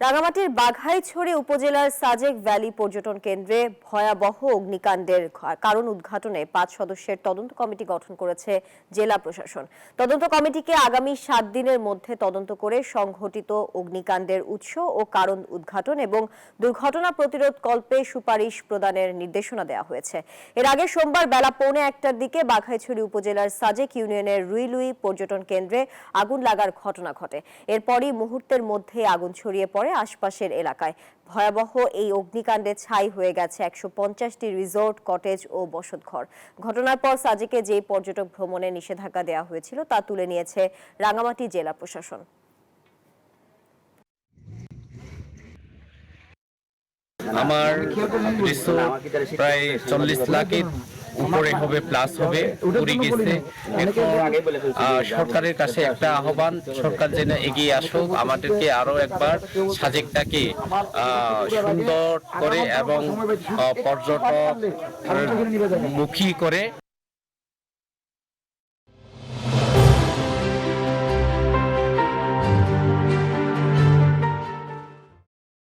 রাঙামাটির বাঘাইছড়ি উপজেলার সাজেক ভ্যালি পর্যটন কেন্দ্রে ভয়াবহ অগ্নিকাণ্ডের কারণ উদ্ঘাটনে পাঁচ সদস্যের তদন্ত কমিটি গঠন করেছে জেলা প্রশাসন। তদন্ত কমিটিকে আগামী সাত দিনের মধ্যে তদন্ত করে সংঘটিত অগ্নিকাণ্ডের উৎস ও কারণ উদ্ঘাটন এবং দুর্ঘটনা প্রতিরোধ কল্পে সুপারিশ প্রদানের নির্দেশনা দেওয়া হয়েছে। এর আগে সোমবার বেলা পৌনে একটার দিকে বাঘাইছড়ি উপজেলার সাজেক ইউনিয়নের রুইলুই পর্যটন কেন্দ্রে আগুন লাগার ঘটনা ঘটে। এরপরই মুহূর্তের মধ্যে আগুন ছড়িয়ে পড়ে আশপাশের এলাকায়। ভয়াবহ এই অগ্নিকাণ্ডে ছাই হয়ে গেছে একশো পঞ্চাশটি রিসোর্ট, কটেজ ও বসতঘর। ঘটনার পর সাজেকে যে পর্যটক ভ্রমণে নিষেধাজ্ঞা দেওয়া হয়েছিল তা তুলে নিয়েছে রাঙামাটি জেলা প্রশাসন। আমার প্রায় চল্লিশ লাখের উপরে হবে প্লাস হবে, পুরি গেছে। সরকারের কাছে একটা আহ্বান, সরকার যেন এগিয়ে আসুক, আমাদেরকে আরও একবার সাজেকটাকে সুন্দর করে এবং পর্যটক মুখী করে